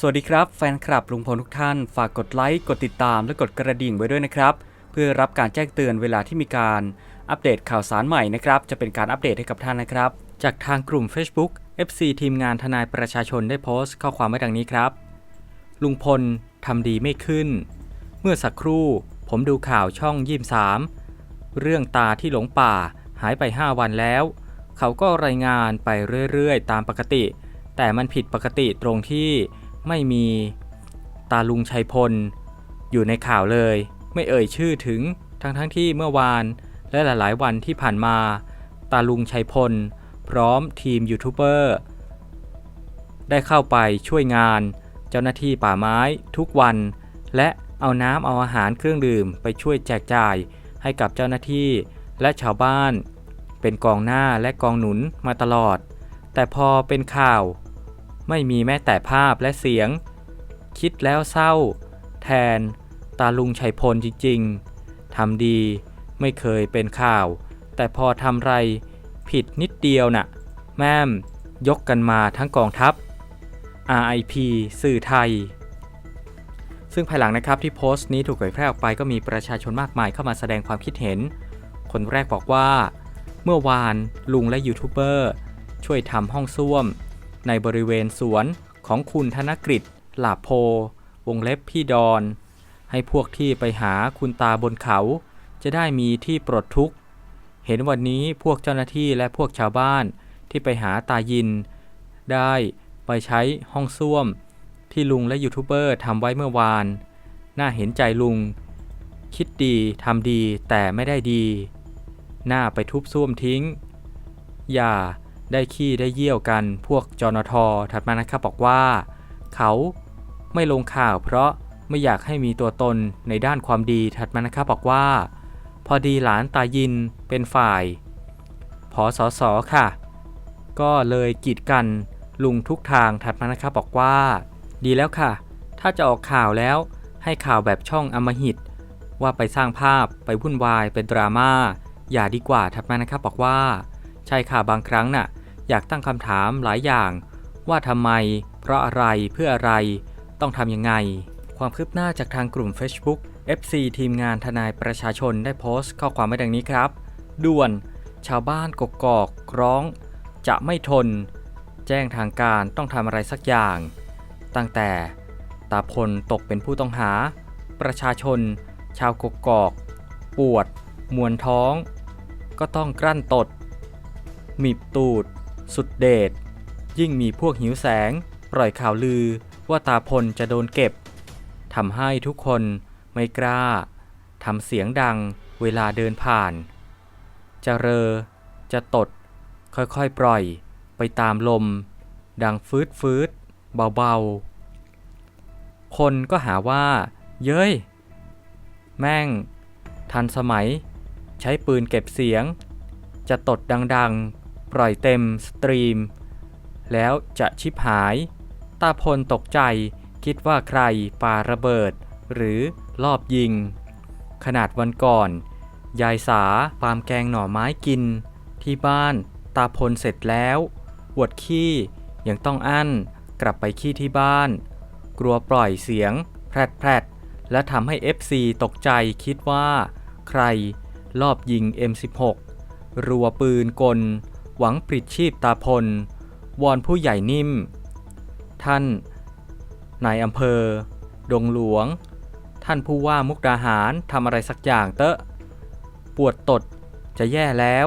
สวัสดีครับแฟนคลับลุงพลทุกท่าน ฝากกดไลค์ กดติดตามและกดกระดิ่งไว้ด้วยนะครับ เพื่อรับการแจ้งเตือนเวลาที่มีการอัปเดตข่าวสารใหม่นะครับ จะเป็นการอัปเดตให้กับท่านนะครับ จากทางกลุ่ม Facebook FC ทีมงานทนายประชาชนได้โพสต์ข้อความไว้ดังนี้ครับ ลุงพลทำดีไม่ขึ้น เมื่อสักครู่ ผมดูข่าวช่องยี่สามเรื่องตาที่หลงป่าหายไป 5 วันแล้ว เขาก็รายงานไปเรื่อยๆ ตามปกติ แต่มันผิดปกติตรงที่ ไม่มีตาลุงชัยพล อยู่ในข่าวเลย ไม่เอ่ยชื่อถึงทั้งทั้งที่เมื่อวานและหลาย ๆ วันที่ผ่านมา ตาลุงชัยพล พร้อมทีมยูทูบเบอร์ ได้เข้าไปช่วยงาน เจ้าหน้าที่ป่าไม้ทุกวัน และเอาน้ำเอาอาหารเครื่องดื่มไปช่วยแจกจ่ายให้กับเจ้าหน้าที่และชาวบ้าน เป็นกองหน้าและกองหนุนมาตลอด แต่พอเป็นข่าว ไม่มีแม้แต่ภาพและเสียง คิดแล้วเศร้า แทน ตาลุงชัยพลจริงๆทำดีไม่เคยเป็นข่าว แต่พอทำไรผิดนิดเดียวน่ะ แม่มยกกันมาทั้งกองทัพ RIP สื่อไทย ซึ่งภายหลังนะครับที่โพสต์นี้ถูกเผยแพร่ออกไปก็มีประชาชนมากมายเข้ามาแสดงความคิดเห็น คนแรกบอกว่า เมื่อวานลุงและยูทูบเบอร์ช่วยทำห้องส้วม ในบริเวณสวนของคุณธนกฤษหลาโพ วงเล็บพี่ดอน ให้พวกที่ไปหาคุณตาบนเขา จะได้มีที่ปลดทุกข์ เห็นวันนี้พวกเจ้าหน้าที่และพวกชาวบ้านที่ไปหาตายิน ได้ไปใช้ห้องส้วม ที่ลุงและยูทูบเบอร์ทำไว้เมื่อวาน น่าเห็นใจลุง คิดดีทำดีแต่ไม่ได้ดี หน้าไปทุบส้วมทิ้ง อย่า ได้ขี้ได้เยี่ยวกันพวกจนทถัดมานะครับบอกว่า เขาไม่ลงข่าว เพราะไม่อยากให้มีตัวตนในด้านความดีถัดมานะครับบอกว่า พอดีหลานตายินเป็นฝ่ายพอสอสอค่ะ ก็เลยกีดกันลุงทุกทางถัดมานะครับบอกว่า ดีแล้วค่ะ ถ้าจะออกข่าวแล้วให้ข่าวแบบช่องอมหิต ว่าไปสร้างภาพไปวุ่นวายเป็นดราม่าอย่าดีกว่าถัดมานะครับบอกว่า ใช่ค่ะบางครั้งน่ะ อยากตั้งคำถามหลายอย่าง ว่าทำไม เพราะอะไรเพื่ออะไร ต้องทำยังไง ความคืบหน้าจากทางกลุ่ม Facebook FC ทีมงานทนายประชาชนได้โพสต์ข้อความไว้ดังนี้ครับ ด่วน ชาวบ้านกกอกร้อง จะไม่ทน แจ้งทางการต้องทำอะไรสักอย่าง ตั้งแต่ตาพลตกเป็นผู้ต้องหา ประชาชน ชาวกกอก ปวด มวนท้อง ก็ต้องกลั้นตด มีบตูด สุดเดช ยิ่งมีพวกหิวแสง ปล่อยข่าวลือว่าตาพลจะโดนเก็บ ทำให้ทุกคนไม่กล้า ทำเสียงดังเวลาเดินผ่าน จะเรอ จะตด ค่อยๆปล่อย ไปตามลม ดังฟืดฟืดเบาๆ คนก็หาว่า เย้ย แม่ง ทันสมัย ใช้ปืนเก็บเสียง จะตดดังๆ ปล่อยเต็มสตรีม แล้วจะชิบหาย ตาพลตกใจคิดว่าใครปาระเบิด หรือลอบยิง ขนาดวันก่อน ยายสาปามแกงหน่อไม้กิน ที่บ้านตาพลเสร็จแล้วปวดขี้ยังต้องอั้นกลับไปขี้ที่บ้าน กลัวปล่อยเสียง แพรดๆและทำให้ FC ตกใจคิดว่า ใครลอบยิง M16 รัวปืนกล หวังปลิดชีพตาพล วอนผู้ใหญ่นิ่ม ท่าน นายอำเภอ ดงหลวง ท่านผู้ว่ามุกดาหารทำอะไรสักอย่างเตอะปวดตดจะแย่แล้ว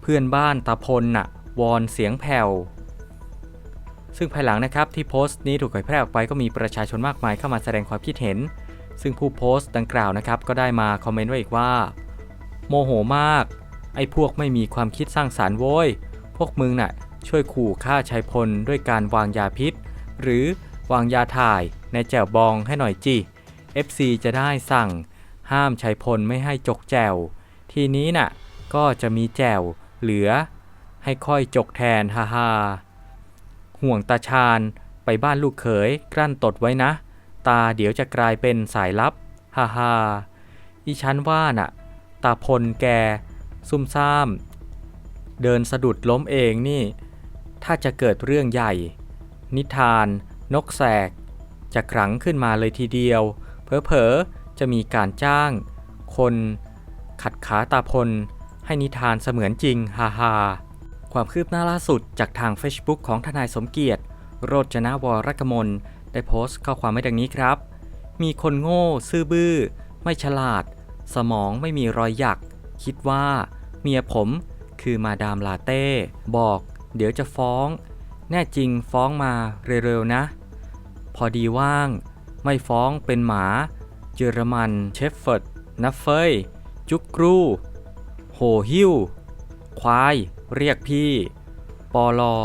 เพื่อนบ้านตาพลน่ะ วอนเสียงแผ่วซึ่งภายหลังนะครับที่โพสต์นี้ถูกเผยแพร่ออกไปก็มีประชาชนมากมายเข้ามาแสดงความคิดเห็น ซึ่งผู้โพสต์ดังกล่าวนะครับก็ได้มาคอมเมนต์ไว้อีกว่า โมโหมาก ไอ้พวกไม่มีความคิดสร้างสารรค์โว้ย พวกมึงน่ะ ช่วยขู่ฆ่าชายพลด้วยการวางยาพิษ หรือวางยาถ่ายในแจ่วบองให้หน่อยจิ FC จะได้สั่ง ห้ามชายพลไม่ให้จกแจว ทีนี้น่ะ ก็จะมีแจวเหลือ ให้ค่อยจกแทนฮ่าฮ่าห่วงตาชาญไปบ้านลูกเขยกลั้นตดไว้นะ ตาเดี๋ยวจะกลายเป็นสายลับฮ่าฮ่าอีฉันว่าน่ะ ตาพลแก ซุ่มซ่าม เดินสะดุดล้มเองนี่ ถ้าจะเกิดเรื่องใหญ่ นิทาน นกแสก จะขลังขึ้นมาเลยทีเดียว เผลอๆ จะมีการจ้าง คน ขัดขาตาพล ให้นิทานเสมือนจริงฮ่าฮาความคืบหน้าล่าสุดจากทาง Facebook ของทนายสมเกียรติ โรจนวรกมล ได้โพสต์ข้อความไว้ดังนี้ครับ มีคนโง่ ซื่อบื้อ ไม่ฉลาด สมองไม่มีรอยหยัก คิดว่า เมียผมคือมาดามลาเต้ บอก เดี๋ยวจะฟ้อง แน่จริงฟ้องมาเร็วๆนะ พอดีว่าง ไม่ฟ้องเป็นหมาเยอรมันเชฟเฟิร์ดนัฟเฟยจุกกรู โหหิ้ว ควาย เรียกพี่ ปอลอ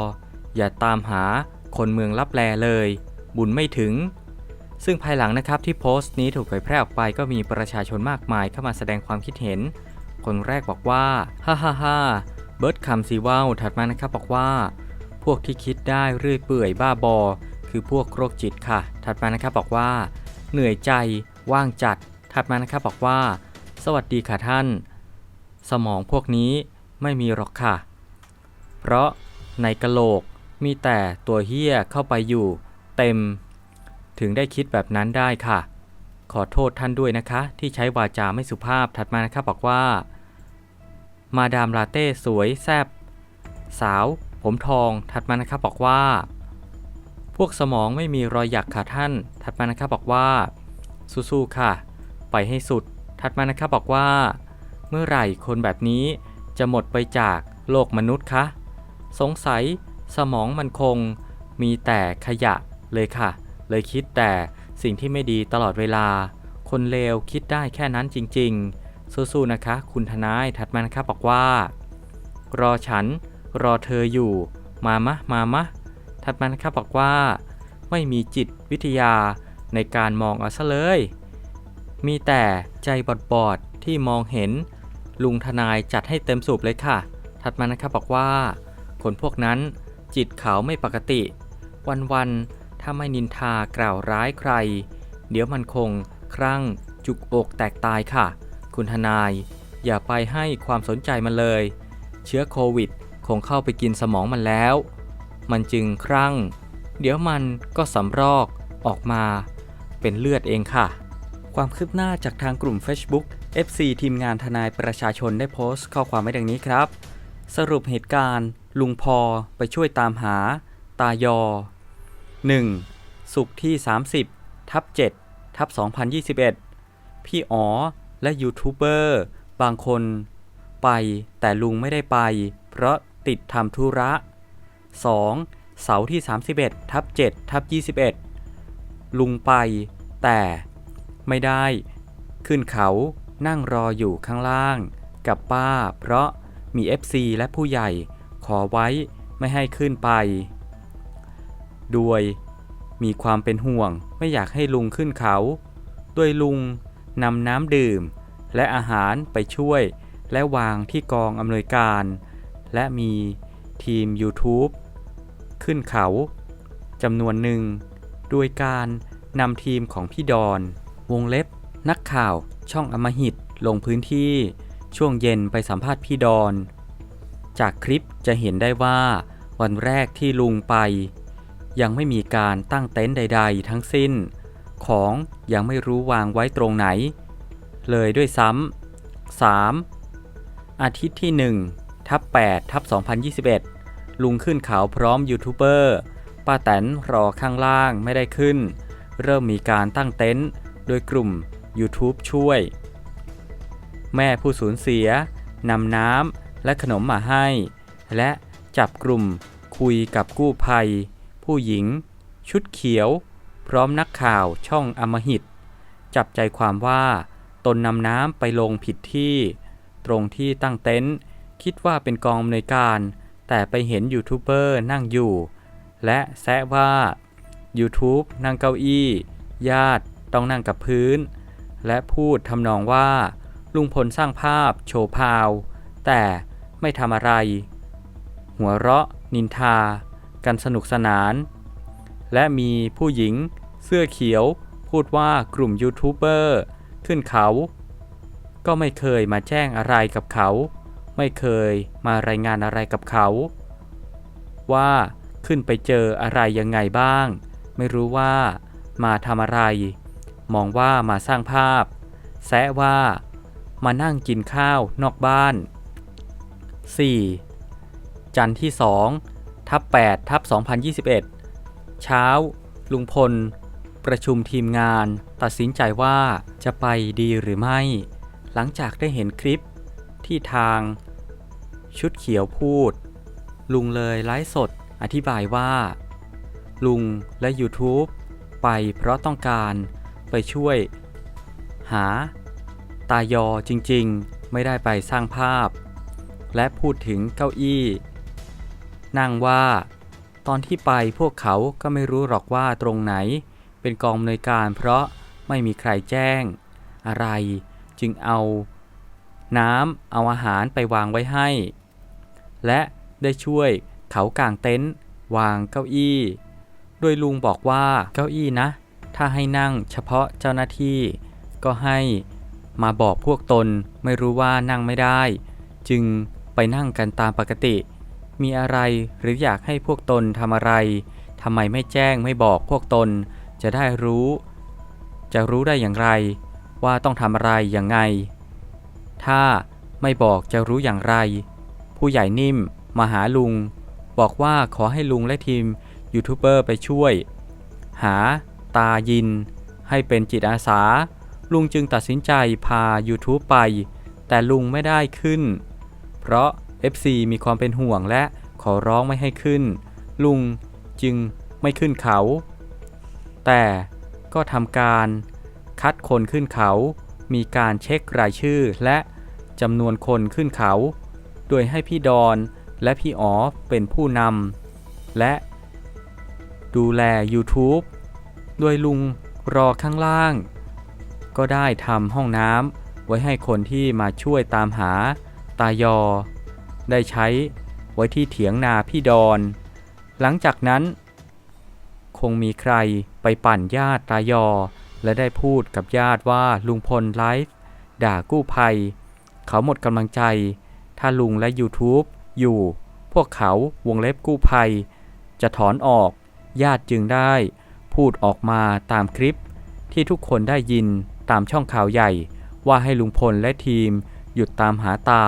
อย่าตามหาคนเมืองลับแลเลย บุญไม่ถึง ซึ่งภายหลังนะครับที่โพสต์นี้ถูกเผยแพร่ออกไปก็มีประชาชนมากมายเข้ามาแสดงความคิดเห็น คนแรกบอกว่า ฮ่าฮ่าฮ่าเบิร์ดคำซีว่าวถัดมานะครับบอกว่า พวกที่คิดได้เรื่อยเปื่อยบ้าบอ คือพวกโรคจิตค่ะ ถัดมานะครับบอกว่า เหนื่อยใจ ว่างจัด ถัดมานะครับบอกว่า สวัสดีค่ะท่าน สมองพวกนี้ไม่มีหรอกค่ะ เพราะในกะโหลกมีแต่ตัวเฮี้ยเข้าไปอยู่ เต็ม ถึงได้คิดแบบนั้นได้ค่ะ ขอโทษท่านด้วยนะคะ ที่ใช้วาจาไม่สุภาพถัดมานะครับบอกว่า มาดามลาเต้สวยแซบสาว ผมทองถัดมานะครับบอกว่า พวกสมองไม่มีรอยหยักค่ะท่าน ถัดมานะครับบอกว่า สู้ๆค่ะ ไปให้สุด ถัดมานะครับบอกว่า เมื่อไหร่คนแบบนี้จะหมดไปจากโลกมนุษย์คะสงสัยสมองมันคงมีแต่ขยะเลยค่ะ เลยคิดแต่สิ่งที่ไม่ดีตลอดเวลา คนเลวคิดได้แค่นั้นจริง ๆ สู้ๆนะคะ คุณทนายถัดมานะครับบอกว่า รอฉัน รอเธออยู่ มามะมามะถัดมานะครับบอกว่า ไม่มีจิตวิทยาในการมองเอาซะเลย มีแต่ใจบอดๆที่มองเห็น ลุงทนายจัดให้เต็มสูบเลยค่ะ ถัดมานะครับบอกว่า คนพวกนั้นจิตเขาไม่ปกติ วันๆถ้าไม่นินทากล่าวร้ายใคร เดี๋ยวมันคงครั่งจุกอกแตกตายค่ะ คุณทนาย อย่าไปให้ความสนใจมันเลย เชื้อโควิดคงเข้าไปกินสมองมันแล้ว มันจึงครั่ง เดี๋ยวมันก็สำรอกออกมา เป็นเลือดเองค่ะ ความคืบหน้าจากทางกลุ่ม Facebook FC ทีมงานทนายประชาชนได้โพสต์ข้อความไว้ดังนี้ครับ สรุปเหตุการณ์ ลุงพอไปช่วยตามหา ตายอ 1. สุกร์ที่ 30 ทับ7ทับ2021 พี่อ๋อ และยูทูบเบอร์บางคนไปแต่ลุงไม่ได้ไป เพราะติดทำธุระ 2. เสาร์ที่ 31ทับ7ทับ21 ลุงไป แต่ไม่ได้ ขึ้นเขานั่งรออยู่ข้างล่าง กับป้า เพราะมี FC และผู้ใหญ่ขอไว้ไม่ให้ขึ้นไป ด้วยมีความเป็นห่วงไม่อยากให้ลุงขึ้นเขา ด้วยลุง นำน้ำดื่ม และอาหารไปช่วย และวางที่กองอำนวยการ และมีทีม YouTube ขึ้นเขาจำนวนหนึ่ง โดยการนำทีมของพี่ดอน วงเล็บ นักข่าวช่องอมหิตลงพื้นที่ช่วงเย็นไปสัมภาษณ์พี่ดอน จากคลิปจะเห็นได้ว่าวันแรกที่ลุงไป ยังไม่มีการตั้งเต็นท์ใด ๆ ทั้งสิ้น ของยังไม่รู้วางไว้ตรงไหน เลยด้วยซ้ำ 3. อาทิตย์ที่ 1 ทับ8ทับ2021 ลุงขึ้นเขาพร้อมยูทูบเบอร์ป้าแตนรอข้างล่างไม่ได้ขึ้น เริ่มมีการตั้งเต็นท์โดยกลุ่ม YouTube ช่วย แม่ผู้สูญเสียนำน้ำและขนมมาให้ และจับกลุ่มคุยกับกู้ภัย ผู้หญิง ชุดเขียว พร้อมนักข่าวช่องอมหิต จับใจความว่า ตนนำน้ำไปลงผิดที่ ตรงที่ตั้งเต็นท์คิดว่าเป็นกองอำนวยการ แต่ไปเห็นยูทูบเบอร์นั่งอยู่ และแซะว่า YouTube นั่งเก้าอี้ ญาติต้องนั่งกับพื้น และพูดทำนองว่า ลุงพลสร้างภาพโชว์พาว แต่ไม่ทำอะไร หัวเราะ นินทา กันสนุกสนาน และมีผู้หญิง เสื้อเขียว พูดว่ากลุ่มยูทูบเบอร์ขึ้นเขา ก็ไม่เคยมาแจ้งอะไรกับเขา ไม่เคยมารายงานอะไรกับเขา ว่าขึ้นไปเจออะไรยังไงบ้าง ไม่รู้ว่ามาทำอะไร มองว่ามาสร้างภาพ แซะว่ามานั่งกินข้าวนอกบ้าน 4. จันทร์ที่ 2 ทับ8ทับ2021 เช้า ลุงพล ประชุมทีมงาน ตัดสินใจว่าจะไปดีหรือไม่ หลังจากได้เห็นคลิปที่ทาง ชุดเขียวพูด ลุงเลยไลฟ์สดอธิบายว่า ลุงและ YouTube ไปเพราะต้องการไปช่วย หา ตายอจริงๆ ไม่ได้ไปสร้างภาพ และพูดถึงเก้าอี้ นั่งว่า ตอนที่ไปพวกเขาก็ไม่รู้หรอกว่าตรงไหน เป็นกองอำนวยการเพราะไม่มีใครแจ้ง อะไร จึงเอาน้ำเอาอาหารไปวางไว้ให้ และได้ช่วยเขากางเต็นท์วางเก้าอี้ โดยลุงบอกว่าเก้าอี้นะ ถ้าให้นั่งเฉพาะเจ้าหน้าที่ ก็ให้มาบอกพวกตนไม่รู้ว่านั่งไม่ได้ จึงไปนั่งกันตามปกติ มีอะไรหรืออยากให้พวกตนทำอะไรทำไมไม่แจ้งไม่บอกพวกตน จะได้รู้ จะรู้ได้อย่างไร ว่าต้องทำอะไรอย่างไง ถ้าไม่บอกจะรู้อย่างไร ผู้ใหญ่นิ่มมาหาลุง บอกว่าขอให้ลุงและทีมยูทูบเบอร์ไปช่วย หาตายิน ให้เป็นจิตอาสา ลุงจึงตัดสินใจพา YouTube ไป แต่ลุงไม่ได้ขึ้น เพราะ FC มีความเป็นห่วงและขอร้องไม่ให้ขึ้น ลุงจึงไม่ขึ้นเขา แต่ก็ทำการคัดคนขึ้นเขา มีการเช็ครายชื่อและจำนวนคนขึ้นเขา โดยให้พี่ดอนและพี่อ๋อเป็นผู้นำและดูแล YouTube โดยลุงรอข้างล่าง ก็ได้ทำห้องน้ำไว้ให้คนที่มาช่วยตามหาตายอ ได้ใช้ไว้ที่เถียงนาพี่ดอน หลังจากนั้น คงมีใครไปปั่นญาติตายอ และได้พูดกับญาติว่าลุงพลไลฟ์ด่ากู้ภัย เขาหมดกำลังใจ ถ้าลุงและ YouTube อยู่ พวกเขาวงเล็บกู้ภัย จะถอนออก ญาติจึงได้ พูดออกมาตามคลิป ที่ทุกคนได้ยินตามช่องข่าวใหญ่ ว่าให้ลุงพลและทีมหยุดตามหาตา